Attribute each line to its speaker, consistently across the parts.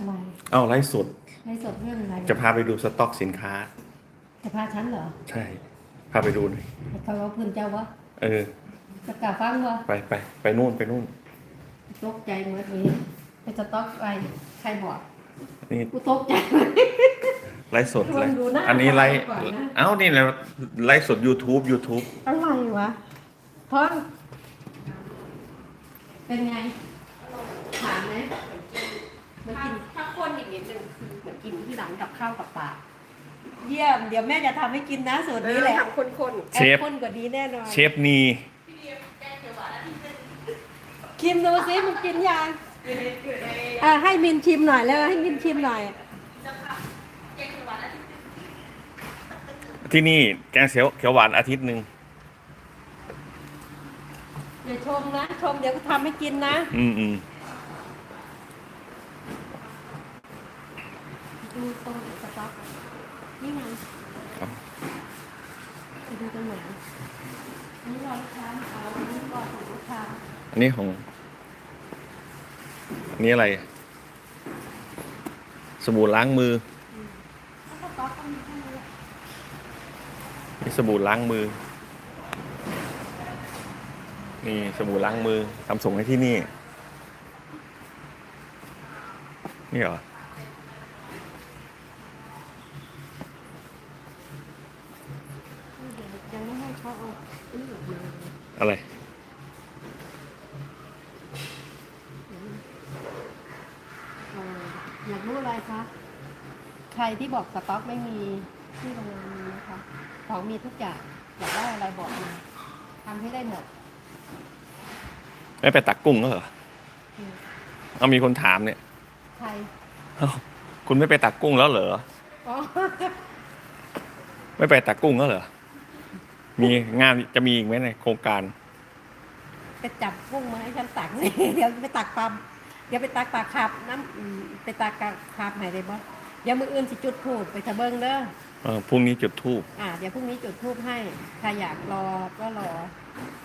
Speaker 1: อะไร
Speaker 2: เอ้าไลฟ์สด
Speaker 1: ไลฟ์สดเรื่องอะไร
Speaker 2: จะพาไปดูสต็อกสินค้า
Speaker 1: จะพาฉันเหรอ
Speaker 2: ใช่ พาไปดูหน่อย
Speaker 1: ให้เขาเอาพื้นเจ้าวะ
Speaker 2: เออ
Speaker 1: จะกล่าวฟังวะ
Speaker 2: ไปไปไปนู่นไปนู่น
Speaker 1: ตกใจเมื่อนี้ไปสต็อกไปใครบอก
Speaker 2: นี่
Speaker 1: กูตกใจเลย
Speaker 2: ไลฟ์สด
Speaker 1: ลองดูหน้า
Speaker 2: อันนี้ไลฟ์
Speaker 1: ก่อนนะ
Speaker 2: เอ้านี่แหละไลฟ์สด YouTube YouTube
Speaker 1: อะไรวะทอนเป็นไง ถามไหม มัน
Speaker 3: ถ้า
Speaker 1: กิน
Speaker 3: ถ้าคนอีกนิดนึงคือเหมือนกินที่หลังกับข้าวกับปลา
Speaker 1: เยี่ยม เดี๋ยวแม่จะทำให้กินนะสูตรนี้แหละ
Speaker 3: ทำคนคน
Speaker 2: เชฟ
Speaker 1: แอปข้นกว่านี้แน่นอน
Speaker 2: เชฟนี
Speaker 1: ชิมดูซิมันกินยังอะให้มินชิมหน่อยแล้วให้มินชิมหน่อย
Speaker 2: ที่นี่แกงเขียวเขียวหวานอาทิตย์หนึ่ง
Speaker 1: เดี๋ยวชมนะ ชมเดี๋ยวก็ทำให้กินนะ
Speaker 2: อืมอืม
Speaker 1: ดูตรงไหนสต๊อกนี่ไงไปดูตรงไหนอันนี้รอลูกค้าเอาอันนี้รอของลูกค้า
Speaker 2: อันนี้ของอันนี้อะไร สบู่ล้างมือ
Speaker 1: สต๊อกก็มีแค่นี้แหละ
Speaker 2: นี่สบู่ล้างมือ นี่สบู่ล้างมือทำส่งให้ที่นี่ นี่เหรอ
Speaker 1: เดี๋ยวยังไม่ให้เขาเอาอันนี้ออกมา
Speaker 2: อะไร
Speaker 1: เอ่ออยากรู้อะไรคะ ใครที่บอกสต๊อกไม่มีที่โรงงานมีนะคะ ของมีทุกอย่าง อยากได้อะไรบอกมาทำให้ได้หมด
Speaker 2: ไม่ไปตักกุ้งก็เหรอ
Speaker 1: อืม
Speaker 2: เอามีคนถามเนี่ย
Speaker 1: ใคร
Speaker 2: เอ้าคุณไม่ไปตักกุ้งแล้วเหรอ
Speaker 1: อ๋อ
Speaker 2: ไม่ไปตักกุ้งแล้วเหรอ มีงานจะมีอีกไหมในโครงการ
Speaker 1: ไปจับกุ้งมาให้ฉันตักนี่เดี๋ยวไปตักปลาเดี๋ยวไปตักปลาขับน้ำอืมไปตักปลาขับไหนได้บ่เดี๋ยวมืออื่นสิจุดทูบไปทะเบิงเด้อ
Speaker 2: เออพรุ่งนี้จุดทูบ
Speaker 1: อ่าเดี๋ยวพรุ่งนี้จุดทูบให้ใครอยากรอก็รอ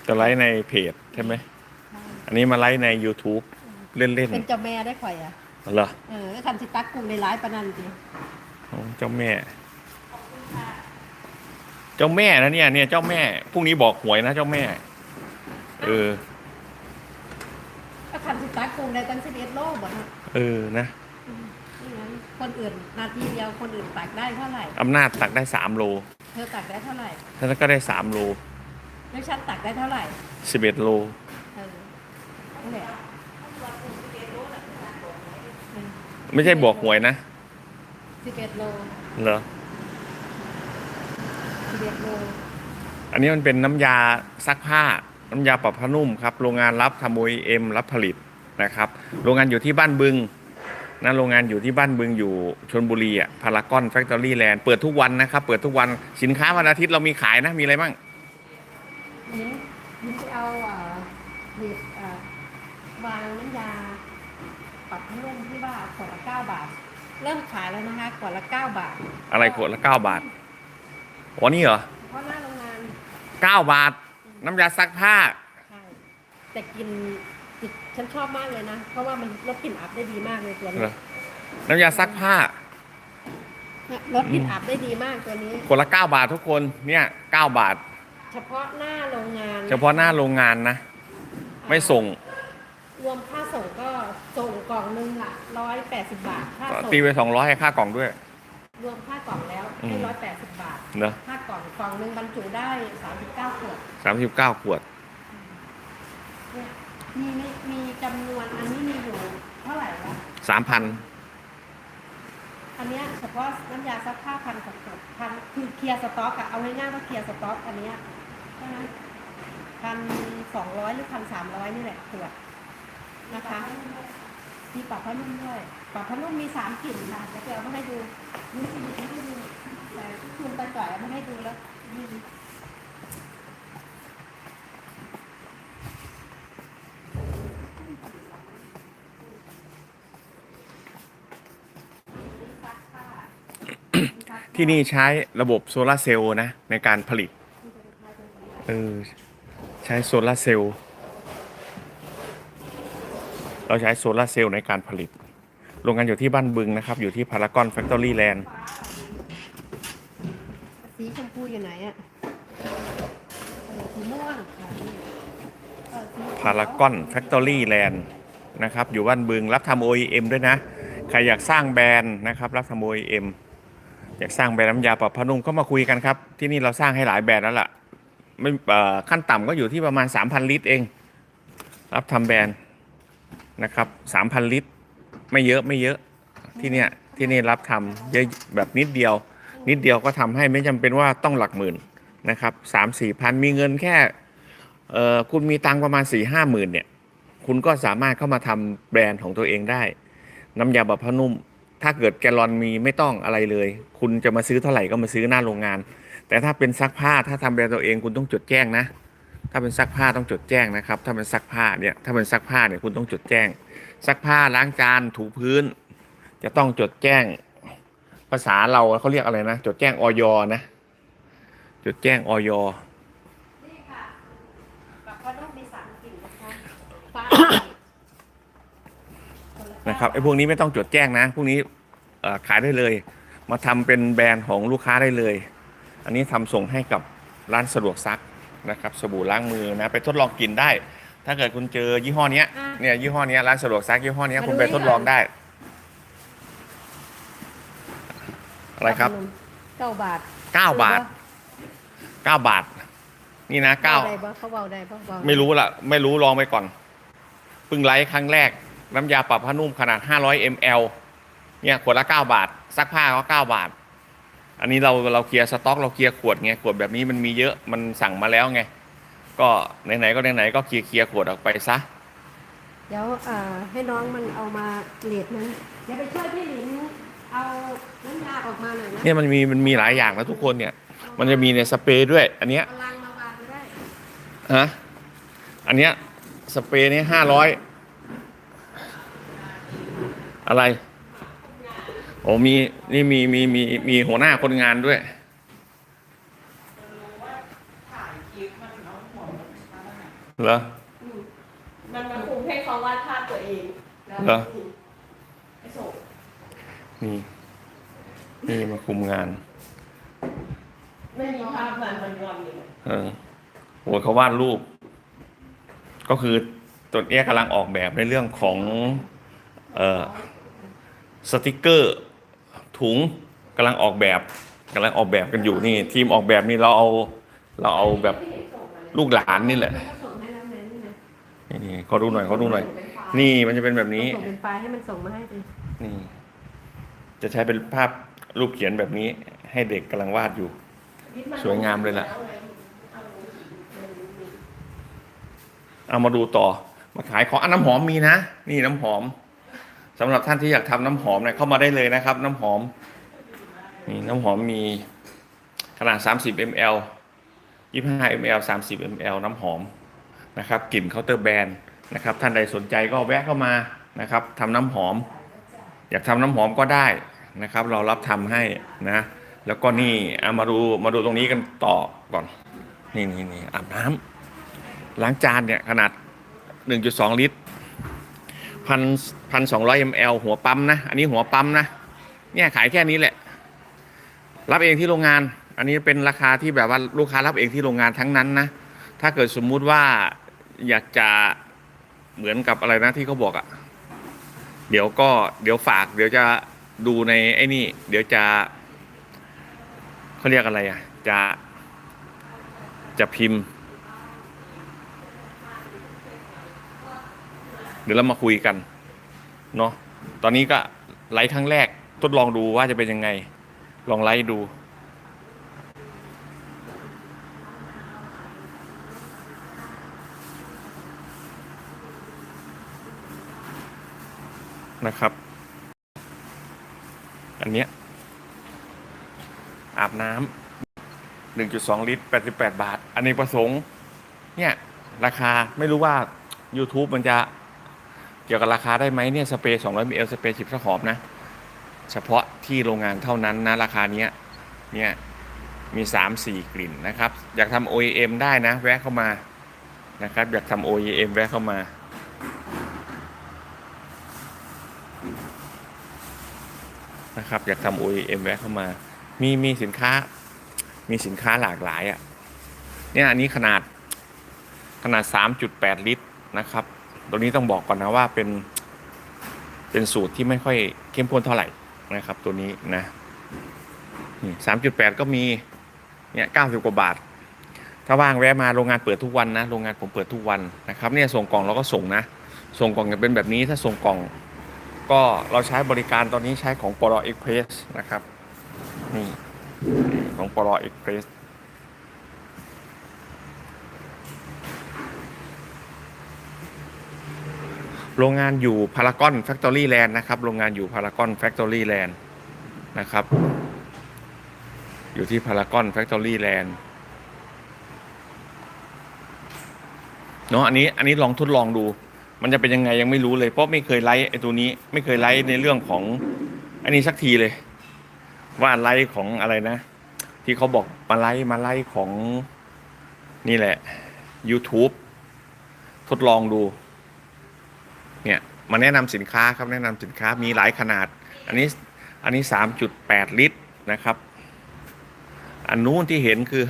Speaker 2: จะไลฟ์ในเพจใช่ไหมอันนี้มาไลฟ์ใน YouTube เล่น
Speaker 1: เป็นเจ้าแม่ได้ข่อยอะ
Speaker 2: ๆเหรอ
Speaker 1: เออคันสิตักกุ้งในร้ายปานนันสิ
Speaker 2: โอ้เจ้าแม่ เจ้าแม่นะเนี่ยเนี่ยเจ้าแม่พรุ่งนี้บอกหวยนะเจ้าแม่ เออ
Speaker 1: ก็คันสิตักกุ้งได้ตั้งสิบเอ็ดโลบ่ฮะ
Speaker 2: เออนะ
Speaker 1: นี่งั้นคนอื่นนาทีเดียวคนอื่นตักได้เท่าไหร่
Speaker 2: อำนาจตักได้สามโล
Speaker 1: เธอตักได้เท่าไหร่
Speaker 2: ท่านก็ได้สามโล
Speaker 1: แล้วฉันตักได้เท่าไหร่
Speaker 2: สิบเอ็ดโล
Speaker 1: เออนั่นแหละ
Speaker 2: ไม่ใช่บอกหวยนะ
Speaker 1: สิบเอ็ดโล
Speaker 2: เหรอ
Speaker 1: สิบเอ็ดโล
Speaker 2: อันนี้มันเป็นน้ำยาซักผ้า น้ำยาปรับผ้านุ่มครับโรงงานรับทำโอเอ็มรับผลิตนะครับ โรงงานอยู่ที่บ้านบึงนะโรงงานอยู่ที่บ้านบึงอยู่ชนบุรีอะพารากอนแฟคทอรี่แลนด์เปิดทุกวันนะครับ เปิดทุกวันสินค้าวันอาทิตย์เรามีขายนะ มีอะไรบ้าง
Speaker 1: นี่นี่ไปเอาอ่าหยิบอ่าวางน้ำยาปรับผ้านุ่มที่ว่าขวดละเก้าบาท เริ่มขายแล้วนะคะขวดละเก้าบาท
Speaker 2: อะไรขวดละเก้าบาทอ๋อนี่เหรอ
Speaker 1: เพราะหน้าโรงงาน
Speaker 2: เก้าบาท น้ำยาซักผ้า
Speaker 1: ใช่แต่กลินกลิ่นฉันชอบมากเลยนะ เพราะว่ามันลดกลิ่นอับได้ดีมากเลยตัว
Speaker 2: เหร
Speaker 1: นี้
Speaker 2: อน้ำยาซักผ้า
Speaker 1: ลดกลิ่นอับได้ดีมากตัวนี้
Speaker 2: ขวดละเก้าบาททุกคน เนี่ยเก้าบาท
Speaker 1: เฉพาะหน้าโรงงาน
Speaker 2: เฉพาะหน้าโรงงานนะ ไม่ส่ง
Speaker 1: รวมค่าส่งก็ส่งกล่องหนึงอะร้อยแปดสิบบาทค่าส่ง
Speaker 2: ตีไปสองร้อยให้ค่ากล่องด้วย
Speaker 1: รวมค่ากล่องแล้ว
Speaker 2: อื
Speaker 1: ให้
Speaker 2: ม
Speaker 1: ร้อยแปดสิบบาท
Speaker 2: เนอะ
Speaker 1: ค่ากล่องกล่องหนึงบรรจุได้สามสิบเก้าขวด
Speaker 2: สามสิบเก้าขวด
Speaker 1: เนี่ยมีมีมีจำนวนอันนี้มีอยู่เท่าไหร่วะ
Speaker 2: สามพัน
Speaker 1: อันเนี้ยเฉพาะน้ำยาซักผ้าพันกว่าขวดพันคือเคลียร์สต็อกอะเอาง่ายๆว่าเคลียร์สต็อกอันเนี้ยใช่ไหมพันสองร้อยหรือพันสามร้อยนี่แหละขวดนะคะ มีปรับผ้านุ่มด้วยปรับผ้านุ่มมีสามกลิ่นค่ะเดี๋ยวไปเอามาให้ดูนี่สิไม่ให้ดู แต่คุณไปจ่อยเอามาให้ดูแล้วนี่
Speaker 2: ที่นี่ใช้ระบบโซลาร์เซลล์นะ ในการผลิต เออ ใช้โซลาร์เซลล์ เราใช้โซลาร์เซลล์ในการผลิต โรงงานอยู่ที่บ้านบึงนะครับ อยู่ที่พารากอนแฟคทอรี่แลนด์
Speaker 1: สีชมพูอยู่ไหนอะเออสีม่วงค่ะนี่เออสี
Speaker 2: พารากอนแฟคทอรี่แลนด์นะครับ อยู่บ้านบึงรับทำ OEM ด้วยนะ ใครอยากสร้างแบรนด์นะครับ รับทำ OEM อยากสร้างแบรนด์น้ำยาปรับผ้านุ่มก็มาคุยกันครับ ที่นี่เราสร้างให้หลายแบรนด์แล้วล่ะไม่เอ่อขั้นต่ำก็อยู่ที่ประมาณ 3,000 ลิตรเอง รับทำแบรนด์นะครับ 3,000 ลิตร ไม่เยอะไม่เยอะที่เนี่ยที่นี่รับทำเยอะแบบนิดเดียว นิดเดียวก็ทำให้ไม่จำเป็นว่าต้องหลักหมื่นนะครับสามสี่พันมีเงินแค่เอ่อคุณมีตังค์ประมาณสี่ห้าหมื่นเนี่ยคุณก็สามารถเข้ามาทำแบรนด์ของตัวเองได้ น้ำยาแบบผ้านุ่ม ถ้าเกิดแกลลอนมีไม่ต้องอะไรเลย คุณจะมาซื้อเท่าไหร่ก็มาซื้อหน้าโรงงาน แต่ถ้าเป็นซักผ้าถ้าทำแบรนด์ตัวเองคุณต้องจดแจ้งนะ ถ้าเป็นซักผ้าต้องจดแจ้งนะครับ ถ้าเป็นซักผ้าเนี่ยถ้าเป็นซักผ้าเนี่ยคุณต้องจดแจ้ง ซักผ้าล้างจานถูพื้น จะต้องจดแจ้งภาษาเราเขาเรียกอะไรนะ จดแจ้งออยนะ จดแจ้งออย
Speaker 1: นี่ค่ะกับพนุ่มมีสามกลิ่นนะคะฟ้า
Speaker 2: นะครับไอ้พวกนี้ไม่ต้องจดแจ้งนะพวกนี้เอ่อขายได้เลย มาทำเป็นแบรนด์ของลูกค้าได้เลย อันนี้ทำส่งให้กับร้านสะดวกซักนะครับ สบู่ล้างมือนะ ไปทดลองกินได้ ถ้าเกิดคุณเจอยี่ห้อเนี้ย
Speaker 1: อะ
Speaker 2: เนี่ยยี่ห้อเนี้ยร้านสะดวกซักยี่ห้อเนี้ย
Speaker 1: มาดู
Speaker 2: คุณไป
Speaker 1: นี่
Speaker 2: ทดลอง
Speaker 1: ก่อน
Speaker 2: ได้ อะไรครับ
Speaker 1: เก้าบาท
Speaker 2: 9บาท9บาท นี่นะ
Speaker 1: เก้า
Speaker 2: 9
Speaker 1: ได้บ่เขาเบาได้บ่เบา
Speaker 2: ไม่รู้ละไม่รู้ลองไปก่อนเพิ่งไลฟ์ครั้งแรก น้ำยาปรับผ้านุ่มขนาด 500 ml เนี่ยขวดละ 9 บาท ซักผ้าก็ 9 บาท อันนี้เราเราเคลียร์สต็อกเราเคลียร์ขวดไงขวดแบบนี้มันมีเยอะมันสั่งมาแล้วไง ก็ไหนๆก็ไหนๆก็เคลียร์เคลียร์ขวดออกไปซะ
Speaker 1: เดี๋ยวอ่าให้น้องมันเอามาเลดนะเดี๋ยวไปช่วยพี่หลินเอาน้ำยาออกมาหน่อยนะ
Speaker 2: เนี่ยมันมีมันมีหลายอย่างนะทุกคนเนี่ย มันจะมีในสเปรย์ด้วย อันเนี้ย
Speaker 1: เอาลังมาวางก็ได้
Speaker 2: ฮะอันเนี้ยสเปรย์นี่ห้าร้อยอะไรโอ้มีนี่มีมีมีมีหัวหน้าคนงานด้วย เหรอ
Speaker 3: มันมาคุมให้เขาวาดภาพตัวเองแล้ว
Speaker 2: เหรอ
Speaker 3: ไอ้โศก
Speaker 2: นี่ นี่มาคุมงาน
Speaker 3: ไม่มีภาพมันมันงอนอยู่
Speaker 2: เออโหเขาวาดรูป ก็คือตัวเนี้ยกำลังออกแบบในเรื่องของ เอ่อ สติกเกอร์ ถุงกำลังออกแบบกำลังออกแบบกันอยู่นี่ ทีมออกแบบนี่เราเอา เราเอาแบบลูกหลานนี่แหละ
Speaker 1: ส่งให้แล้วนะนี่นะ
Speaker 2: นี่เขาดูหน่อยเขาดูหน่อย นี่มันจะเป็นแบบนี้
Speaker 1: ส่งเป็นไฟล์ให้มันส่งมาให้ดิ
Speaker 2: นี่ จะใช้เป็นภาพรูปเขียนแบบนี้ ให้เด็กกำลังวาดอยู่ สวยงามเลยล่ะ เอามาดูต่อ มาขายของอันน้ำหอมมีนะ นี่น้ำหอมสำหรับท่านที่อยากทำน้ำหอมเนี่ยเข้ามาได้เลยนะครับ น้ำหอมนี่น้ำหอมมีขนาด 30 ml 25 ml 30 ml น้ำหอม นะครับกลิ่นเคาน์เตอร์แบรนด์นะครับท่านใดสนใจก็แวะเข้ามานะครับทำน้ำหอม อยากทำน้ำหอมก็ได้นะครับ เรารับทำให้นะ แล้วก็นี่เอามาดูมาดูตรงนี้กันต่อก่อน นี่นี่นี่อาบน้ำล้างจานเนี่ยขนาด 1.2 ลิตรพันพันสองร้อยมลหัวปั๊มนะ อันนี้หัวปั๊มนะ เนี่ยขายแค่นี้แหละ รับเองที่โรงงาน อันนี้เป็นราคาที่แบบว่าลูกค้ารับเองที่โรงงานทั้งนั้นนะ ถ้าเกิดสมมุติว่า อยากจะเหมือนกับอะไรนะที่เขาบอกอะ่ะ เดี๋ยวก็เดี๋ยวฝาก เดี๋ยวจะดูในไอ้นี่ เดี๋ยวจะเขาเรียกอะไรอะ่ะ จะจะพิมพ์ เดี๋ยวเรามาคุยกันเนาะตอนนี้ก็ไลฟ์ครั้งแรกทดลองดูว่าจะเป็นยังไง ลองไลฟ์ดู นะครับ อันเนี้ยอาบน้ำ1.2ลิตร88บาท อันนี้ประสงค์ เนี่ย ราคาไม่รู้ว่า YouTube มันจะเกี่ยวกับราคาได้ไหมเนี่ยสเปรย์200 ml สเปรย์ฉีดข้าหอมนะ เฉพาะที่โรงงานเท่านั้นนะ ราคาเนี้ยเนี่ยมี 3-4 กลิ่นนะครับ อยากทำ OEM ได้นะ แวะเข้ามานะครับ อยากทำ OEM แวะเข้ามา นะครับ อยากทำ OEM แวะเข้ามา มีมีสินค้า มีสินค้าหลากหลายอะ่ะเนี่ยอันนี้ขนาดขนาด 3.8 ลิตรนะครับ ตัวนี้ต้องบอกก่อนนะว่าเป็นเป็นสูตรที่ไม่ค่อยเข้มข้นเท่าไหร่นะครับ ตัวนี้นะนี่3.8 ก็มีเนี่ย90 กว่าบาท ถ้าว่างแวะมาโรงงานเปิดทุกวันนะ โรงงานผมเปิดทุกวันนะครับ เนี่ยส่งกล่องเราก็ส่งนะ ส่งกล่องเป็นแบบนี้ถ้าส่งกล่อง ก็เราใช้บริการตอนนี้ใช้ของปลอเอ็กเพรสนะครับ นี่ของปลอเอ็กเพรสโรงงานอยู่พารากอนแฟคทอรี่แลนด์นะครับ โรงงานอยู่พารากอนแฟคทอรี่แลนด์นะครับ อยู่ที่พารากอนแฟคทอรี่แลนด์เนาะอันนี้อันนี้ลองทดลองดู มันจะเป็นยังไงยังไม่รู้เลย เพราะไม่เคยไลฟ์ไอ้ตัวนี้ ไม่เคยไลฟ์ในเรื่องของ อันนี้สักทีเลย ว่าไลฟ์ของอะไรนะ ที่เขาบอกมาไลฟ์มาไลฟ์ของนี่แหละ YouTube ทดลองดู เนี่ยมาแนะนำสินค้าครับแนะนำสินค้ามีหลายขนาด อันนี้อันนี้ 3.8 ลิตรนะครับ อันนู้นที่เห็นคือ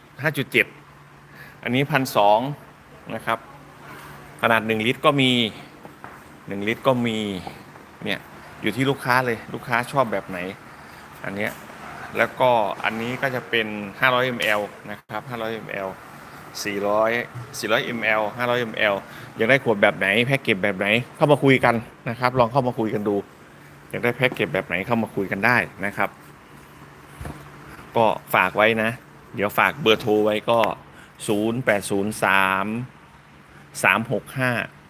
Speaker 2: 5.5.7 อันนี้พันสองนะครับ ขนาด 1 ลิตรก็มี 1 ลิตรก็มีเนี่ยอยู่ที่ลูกค้าเลยลูกค้าชอบแบบไหน อันเนี้ยแล้วก็อันนี้ก็จะเป็น 500 ml นะครับ500 ml 400 400 ml 500 ml อยากได้ขวดแบบไหนแพ็กเกจแบบไหนเข้ามาคุยกันนะครับ ลองเข้ามาคุยกันดู อยากได้แพ็กเกจแบบไหนเข้ามาคุยกันได้นะครับ ก็ฝากไว้นะ เดี๋ยวฝากเบอร์โทรไว้ก็ 0803 365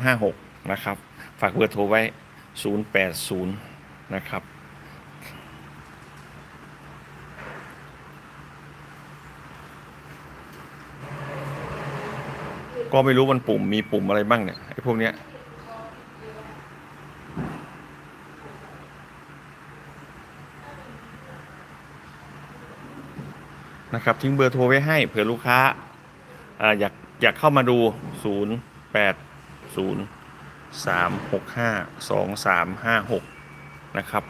Speaker 2: 2356 นะครับ ฝากเบอร์โทรไว้ 080 นะครับ ก็ไม่รู้มันปุ่มมีปุ่มอะไรบ้างเนี่ย ไอ้พวกเนี้ยนะครับทิ้งเบอร์โทรไว้ให้เผื่อลูกค้าอ่าอยาก อยากเข้ามาดู 0 8 0 3 6 5 2 3 5 6 นะครับ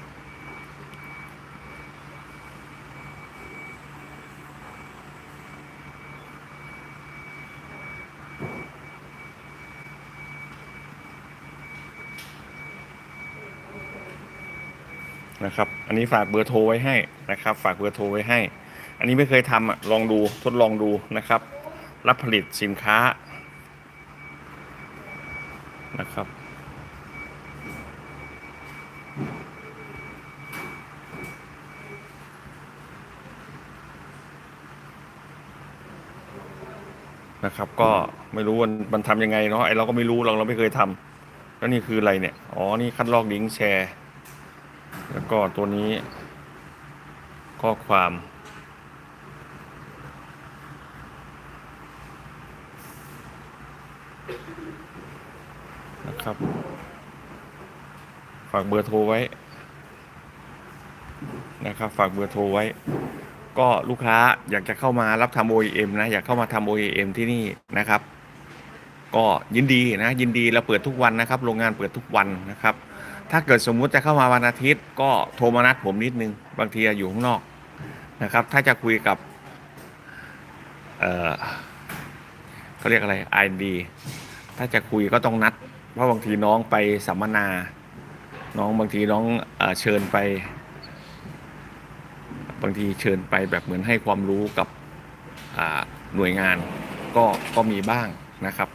Speaker 2: นะครับ อันนี้ฝากเบอร์โทรไว้ให้นะครับ ฝากเบอร์โทรไว้ให้ อันนี้ไม่เคยทำอะ ลองดูทดลองดูนะครับ รับผลิตสินค้านะครับ นะครับ ก็ไม่รู้มันมันทำยังไงเนาะไอเราก็ไม่รู้เราเราไม่เคยทำแล้วนี่คืออะไรเนี่ย อ๋อ นี่คัดลอกลิงก์แชร์ แล้วก็ตัวนี้ข้อความ ครับฝากเบอร์โทรไว้นะครับฝากเบอร์โทรไว้ ก็ลูกค้าอยากจะเข้ามารับทำ OEM นะ อยากเข้ามาทำ OEM ที่นี่นะครับ ก็ยินดีนะ ยินดีเราเปิดทุกวันนะครับ โรงงานเปิดทุกวันนะครับ ถ้าเกิดสมมุติจะเข้ามาวันอาทิตย์ ก็โทรมานัดผมนิดนึง บางทีอยู่ข้างนอกนะครับ ถ้าจะคุยกับเออเขาเรียกอะไร IND ถ้าจะคุยก็ต้องนัด เพราะบางทีน้องไปสัมมนา น้องบางทีน้องเอเชิญไป บางทีเชิญไปแบบเหมือนให้ความรู้กับหน่วยงานก็ก็มีบ้างนะครับ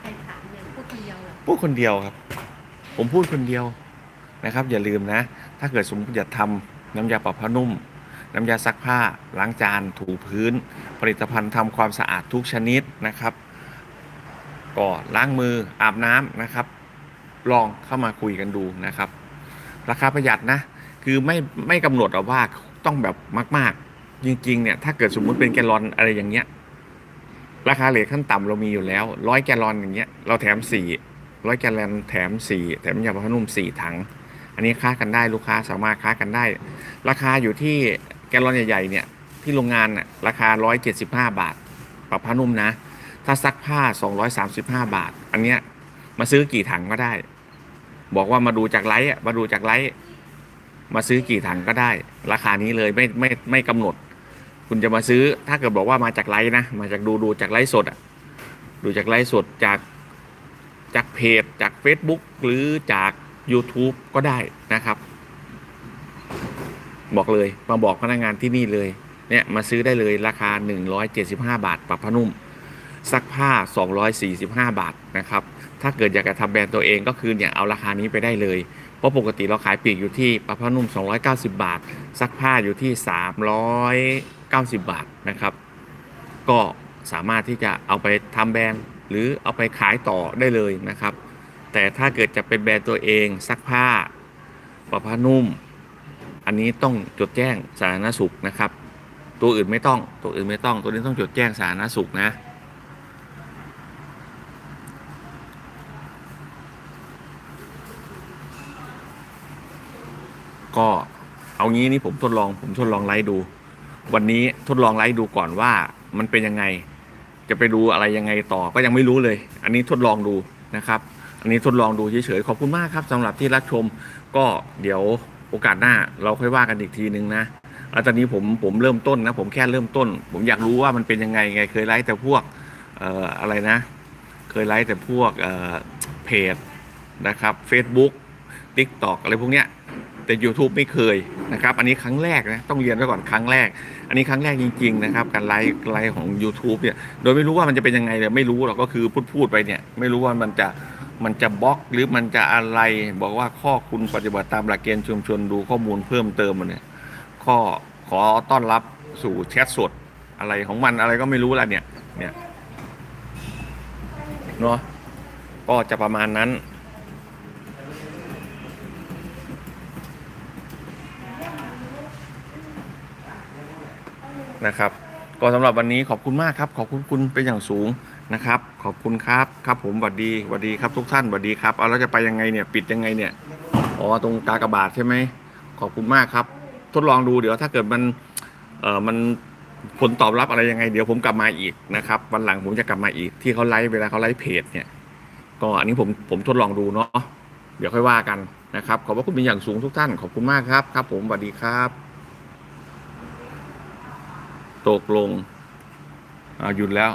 Speaker 1: ใครถามเนี่ยพูดคนเดียวเหรอ
Speaker 2: พูดคนเดียวครับ ผมพูดคนเดียวนะครับ อย่าลืมนะ ถ้าเกิดสมมติจะทำน้ำยาปรับผ้านุ่ม น้ำยาซักผ้าล้างจานถูพื้น ผลิตภัณฑ์ทำความสะอาดทุกชนิดนะครับ ก็ล้างมืออาบน้ำนะครับ ลองเข้ามาคุยกันดูนะครับ ราคาประหยัดนะ คือไม่ไม่กำหนดหรอกว่าต้องแบบมาก ๆ จริง ๆ เนี่ย ถ้าเกิดสมมุติเป็นแกลลอนอะไรอย่างเงี้ย ราคาเหล็กขั้นต่ำเรามีอยู่แล้วร้อยแกลลอนอย่างเงี้ยเราแถมสี่ร้อยแกลลอนแถมสี่แถมยาปรับผ้านุ่มสี่ถัง อันนี้ค้ากันได้ลูกค้าสามารถค้ากันได้ ราคาอยู่ที่แกลลอนใหญ่ๆเนี่ยที่โรงงานน่ะราคา 175 บาทปรับผ้านุ่มนะ ถ้าซักผ้า 235 บาท อันเนี้ยมาซื้อกี่ถังก็ได้ บอกว่ามาดูจากไลฟ์มาดูจากไลฟ์มาซื้อกี่ถังก็ได้ ราคานี้เลยไม่ไม่ไม่กำหนด คุณจะมาซื้อถ้าเกิดบอกว่ามาจากไลฟ์นะ มาจากดูดูจากไลฟ์สดอะดูจากไลฟ์สดจากจากเพจจาก Facebook หรือจาก YouTube ก็ได้นะครับ บอกเลยมาบอกพนักงานที่นี่เลย เนี่ย มาซื้อได้เลยราคา 175 บาทปรับผ้านุ่ม ซักผ้า 245 บาทนะครับ ถ้าเกิดอยากจะทำแบรนด์ตัวเองก็คือเนี่ยเอาราคานี้ไปได้เลย เพราะปกติเราขายปลีกอยู่ที่ปรับผ้านุ่ม 290 บาท ซักผ้าอยู่ที่ 390 บาทนะครับ ก็สามารถที่จะเอาไปทำแบรนด์หรือเอาไปขายต่อได้เลยนะครับ แต่ถ้าเกิดจะเป็นแบรนด์ตัวเองซักผ้าปรับผ้านุ่ม อันนี้ต้องจดแจ้งสาธารณสุขนะครับ ตัวอื่นไม่ต้องตัวอื่นไม่ต้องตัวนี้ต้องจดแจ้งสาธารณสุขนะ ก็เอางี้นี่ผมทดลองผมทดลองไลฟ์ดู วันนี้ทดลองไลฟ์ดูก่อนว่ามันเป็นยังไง จะไปดูอะไรยังไงต่อก็ยังไม่รู้เลย อันนี้ทดลองดูนะครับ อันนี้ทดลองดูเฉยๆขอบคุณมากครับสำหรับที่รับชมก็เดี๋ยวโอกาสหน้าเราค่อยว่ากันอีกทีนึงนะแล้วตอนนี้ผมผมเริ่มต้นนะ ผมแค่เริ่มต้น ผมอยากรู้ว่ามันเป็นยังไงไงเคยไลฟ์แต่พวกเอ่ออะไรนะ เคยไลฟ์แต่พวกเอ่อเพจนะครับ Facebook TikTok อะไรพวกเนี้ย แต่ YouTube ไม่เคยนะครับ อันนี้ครั้งแรกนะต้องเรียนไว้ก่อนครั้งแรก อันนี้ครั้งแรกจริง ๆ นะครับ การไลฟ์ไลฟ์ของ YouTube เนี่ยโดยไม่รู้ว่ามันจะเป็นยังไงเลยไม่รู้หรอกก็คือพูดพูดไปเนี่ย ไม่รู้ว่ามันจะมันจะบล็อกหรือมันจะอะไร บอกว่าข้อคุณปฏิบัติตามหลักเกณฑ์ชุมชนดูข้อมูลเพิ่มเติมมันเนี่ยข้อขอต้อนรับสู่แชทสดอะไรของมันอะไรก็ไม่รู้ละเนี่ยเนี่ยเนาะก็จะประมาณนั้น นะครับ ก็สำหรับวันนี้ขอบคุณมากครับ ขอบคุณคุณเป็นอย่างสูงนะครับ ขอบคุณครับครับผมสวัสดีสวัสดีครับทุกท่านสวัสดีครับเอาแล้วจะไปยังไงเนี่ยปิดยังไงเนี่ยอ๋อตรงกากบาทใช่ไหมขอบคุณมากครับ ทดลองดูเดี๋ยวถ้าเกิดมันเอ่อมันผลตอบรับอะไรยังไง เดี๋ยวผมกลับมาอีกนะครับ วันหลังผมจะกลับมาอีกที่เขาไลฟ์เวลาเขาไลฟ์เพจเนี่ย ก็อันนี้ผมผมทดลองดูเนาะเดี๋ยวค่อยว่ากันนะครับ ขอบพระคุณเป็นอย่างสูงทุกท่าน ขอบคุณมากครับ ครับ ผมสวัสดีครับ ตกลงอ่าหยุดแล้ว